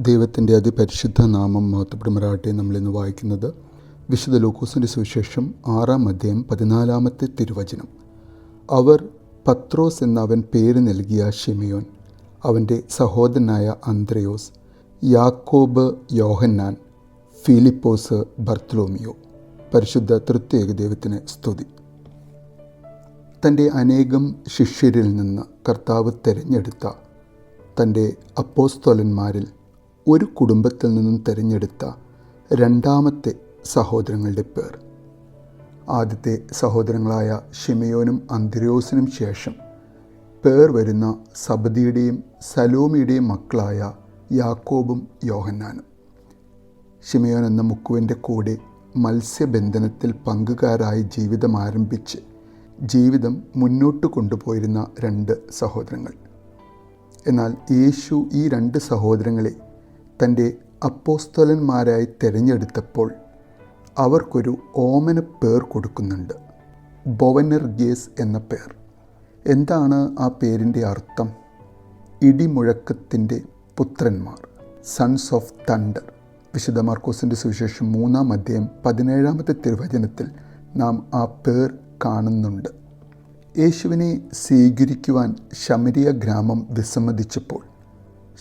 ദൈവത്തിന്റെ അതിപരിശുദ്ധ നാമം മഹത്വപ്പെടുമാറാട്ടെ നമ്മളിന്ന് വായിക്കുന്നത് വിശുദ്ധ ലൂക്കോസിന്റെ സുവിശേഷം ആറാം അധ്യായം പതിനാലാമത്തെ തിരുവചനം. അവർ പത്രോസ് എന്ന അവൻ പേര് നൽകിയ ഷിമിയോൻ അവന്റെ സഹോദരനായ അന്ത്രയോസ് യാക്കോബ് യോഹന്നാൻ ഫിലിപ്പോസ് ബർത്തലോമിയോ. പരിശുദ്ധ തൃത്യേക ദൈവത്തിന് സ്തുതി. തന്റെ അനേകം ശിഷ്യരിൽ നിന്ന് കർത്താവ് തിരഞ്ഞെടുത്ത തന്റെ അപ്പോസ്തോലന്മാരിൽ ഒരു കുടുംബത്തിൽ നിന്നും തിരഞ്ഞെടുത്ത രണ്ടാമത്തെ സഹോദരങ്ങളുടെ പേർ. ആദ്യത്തെ സഹോദരങ്ങളായ ഷിമയോനും അന്തിരോസിനും ശേഷം പേർ വരുന്ന സബദിയുടെയും സലോമിയുടെയും മക്കളായ യാക്കോബും യോഹന്നാനും. ഷിമയോൻ എന്ന മുക്കുവിന്റെ കൂടെ മത്സ്യബന്ധനത്തിൽ പങ്കുകാരായി ജീവിതം ആരംഭിച്ച് ജീവിതം മുന്നോട്ട് കൊണ്ടുപോയിരുന്ന രണ്ട് സഹോദരങ്ങൾ. എന്നാൽ യേശു ഈ രണ്ട് സഹോദരങ്ങളെ തന്റെ അപ്പോസ്തലന്മാരായി തിരഞ്ഞെടുത്തപ്പോൾ അവർക്കൊരു ഓമന പേർ കൊടുക്കുന്നുണ്ട്. ബൊവനർഗേസ് എന്ന പേർ. എന്താണ് ആ പേരിന്റെ അർത്ഥം? ഇടിമുഴക്കത്തിന്റെ പുത്രന്മാർ സൺസ് ഓഫ് തണ്ടർ വിശുദ്ധ മാർക്കോസിന്റെ സുവിശേഷം മൂന്നാം അധ്യായം പതിനേഴാമത്തെ തിരുവചനത്തിൽ നാം ആ പേർ കാണുന്നുണ്ട്. യേശുവിനെ സ്വീകരിക്കുവാൻ ശമരിയ ഗ്രാമം വിസമ്മതിച്ചപ്പോൾ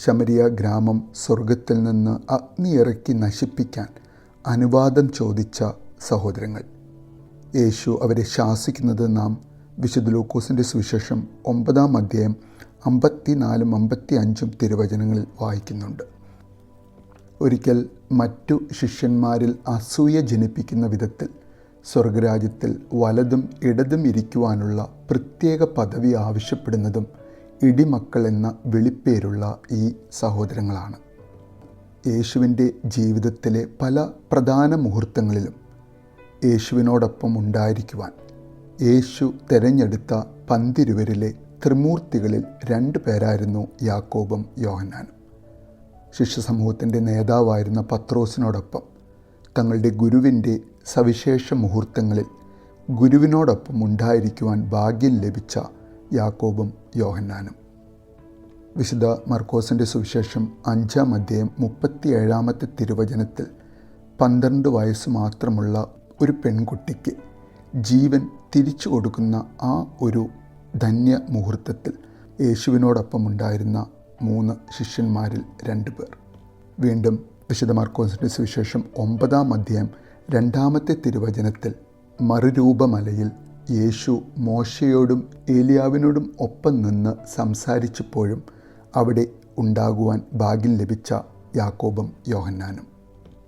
ശമരിയ ഗ്രാമം സ്വർഗത്തിൽ നിന്ന് അഗ്നിയിറക്കി നശിപ്പിക്കാൻ അനുവാദം ചോദിച്ച സഹോദരങ്ങൾ. യേശു അവരെ ശാസിക്കുന്നത് നാം വിശുദ്ധ ലൂക്കോസിന്റെ സുവിശേഷം ഒമ്പതാം അധ്യായം അമ്പത്തിനാലും അമ്പത്തി അഞ്ചും തിരുവചനങ്ങളിൽ വായിക്കുന്നുണ്ട്. ഒരിക്കൽ മറ്റു ശിഷ്യന്മാരിൽ അസൂയ ജനിപ്പിക്കുന്ന വിധത്തിൽ സ്വർഗരാജ്യത്തിൽ വലതും ഇടതും ഇരിക്കുവാനുള്ള പ്രത്യേക പദവി ആവശ്യപ്പെടുന്നതും ഇടിമക്കൾ എന്ന വിളിപ്പേരുള്ള ഈ സഹോദരങ്ങളാണ്. യേശുവിന്റെ ജീവിതത്തിലെ പല പ്രധാന മുഹൂർത്തങ്ങളിലും യേശുവിനോടൊപ്പം ഉണ്ടായിരിക്കുവാൻ യേശു തിരഞ്ഞെടുത്ത പന്തിരുവരിലെ ത്രിമൂർത്തികളിൽ രണ്ടു പേരായിരുന്നു യാക്കോബും യോഹന്നാനും. ശിഷ്യസമൂഹത്തിന്റെ നേതാവായിരുന്ന പത്രോസിനോടൊപ്പം തങ്ങളുടെ ഗുരുവിന്റെ സവിശേഷ മുഹൂർത്തങ്ങളിൽ ഗുരുവിനോടൊപ്പം ഉണ്ടായിരിക്കുവാൻ ഭാഗ്യം ലഭിച്ച യാക്കോബും യോഹന്നാനും. വിശുദ്ധ മർക്കോസിന്റെ സുവിശേഷം അഞ്ചാം അധ്യായം മുപ്പത്തി ഏഴാമത്തെ തിരുവചനത്തിൽ പന്ത്രണ്ട് വയസ്സ് മാത്രമുള്ള ഒരു പെൺകുട്ടിക്ക് ജീവൻ തിരിച്ചു കൊടുക്കുന്ന ആ ഒരു ധന്യ മുഹൂർത്തത്തിൽ യേശുവിനോടൊപ്പം ഉണ്ടായിരുന്ന മൂന്ന് ശിഷ്യന്മാരിൽ രണ്ട് പേർ. വീണ്ടും വിശുദ്ധ മാർക്കോസിന്റെ സുവിശേഷം ഒമ്പതാം അധ്യായം രണ്ടാമത്തെ തിരുവചനത്തിൽ മറുരൂപമലയിൽ യേശു മോശയോടും ഏലിയാവിനോടും ഒപ്പം നിന്ന് സംസാരിച്ചപ്പോഴും അവിടെ ഉണ്ടാകുവാൻ ഭാഗ്യം ലഭിച്ച യാക്കോബും യോഹന്നാനും.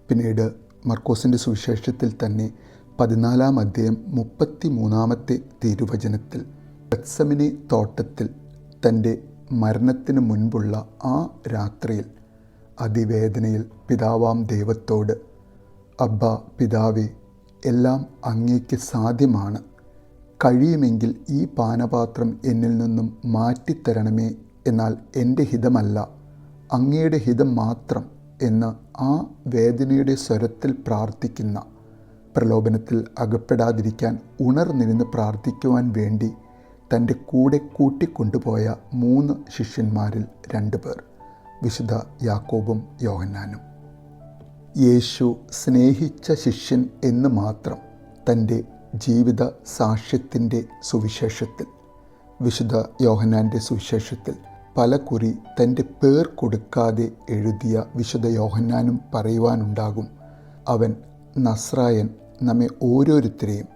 പിന്നീട് മർക്കോസിന്റെ സുവിശേഷത്തിൽ തന്നെ പതിനാലാം അധ്യായം മുപ്പത്തി മൂന്നാമത്തെ തിരുവചനത്തിൽ ബത്സമിനെ തോട്ടത്തിൽ തന്റെ മരണത്തിന് മുൻപുള്ള ആ രാത്രിയിൽ അതിവേദനയിൽ പിതാവാം ദൈവത്തോട് അബ്ബ പിതാവേ എല്ലാം അങ്ങേക്ക് സാധ്യമാണ്. കഴിയുമെങ്കിൽ ഈ പാനപാത്രം എന്നിൽ നിന്നും മാറ്റിത്തരണമേ എന്നാൽ എന്റെ ഹിതമല്ല. അങ്ങയുടെ ഹിതം മാത്രം എന്ന് ആ വേദനയുടെ സ്വരത്തിൽ പ്രാർത്ഥിക്കുന്ന പ്രലോഭനത്തിൽ അകപ്പെടാതിരിക്കാൻ ഉണർന്നിരുന്ന് പ്രാർത്ഥിക്കുവാൻ വേണ്ടി തന്റെ കൂടെ കൂട്ടിക്കൊണ്ടുപോയ മൂന്ന് ശിഷ്യന്മാരിൽ രണ്ട് പേർ വിശുദ്ധ യാക്കോബും യോഹന്നാനും. യേശു സ്നേഹിച്ച ശിഷ്യൻ എന്ന് മാത്രം തന്റെ ജീവിത സാക്ഷ്യത്തിന്റെ സുവിശേഷത്തിൽ വിശുദ്ധ യോഹന്നാന്റെ സുവിശേഷത്തിൽ പല കുറി തന്റെ പേർ കൊടുക്കാതെ എഴുതിയ വിശുദ്ധ യോഹന്നാനും പറയുവാനുണ്ടാകും. അവൻ നസ്രായൻ നമ്മെ ഓരോരുത്തരെയും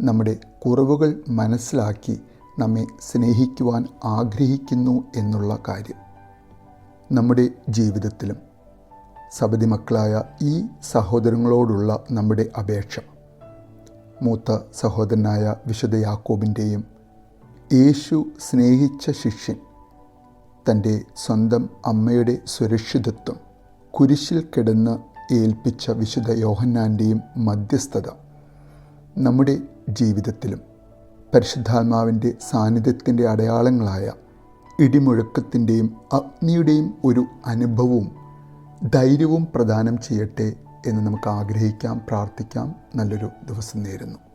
നമ്മുടെ കുറവുകൾ മനസ്സിലാക്കി നമ്മെ സ്നേഹിക്കുവാൻ ആഗ്രഹിക്കുന്നു എന്നുള്ള കാര്യം. നമ്മുടെ ജീവിതത്തിലും സബതി മക്കളായ ഈ സഹോദരങ്ങളോടുള്ള നമ്മുടെ അപേക്ഷ മൂത്ത സഹോദരനായ വിശുദ്ധ യാക്കോബിന്റെയും യേശു സ്നേഹിച്ച ശിഷ്യൻ തന്റെ സ്വന്തം അമ്മയുടെ സുരക്ഷിതത്വം കുരിശിൽ കിടന്ന് ഏൽപ്പിച്ച വിശുദ്ധ യോഹന്നാന്റെയും മധ്യസ്ഥത നമ്മുടെ ജീവിതത്തിലും പരിശുദ്ധാത്മാവിന്റെ സാന്നിധ്യത്തിന്റെ അടയാളങ്ങളായ ഇടിമുഴക്കത്തിന്റെയും അഗ്നിയുടെയും ഒരു അനുഭവവും ധൈര്യവും പ്രദാനം ചെയ്യട്ടെ എന്ന് നമുക്ക് ആഗ്രഹിക്കാം പ്രാർത്ഥിക്കാം. നല്ലൊരു ദിവസം നേരുന്നു.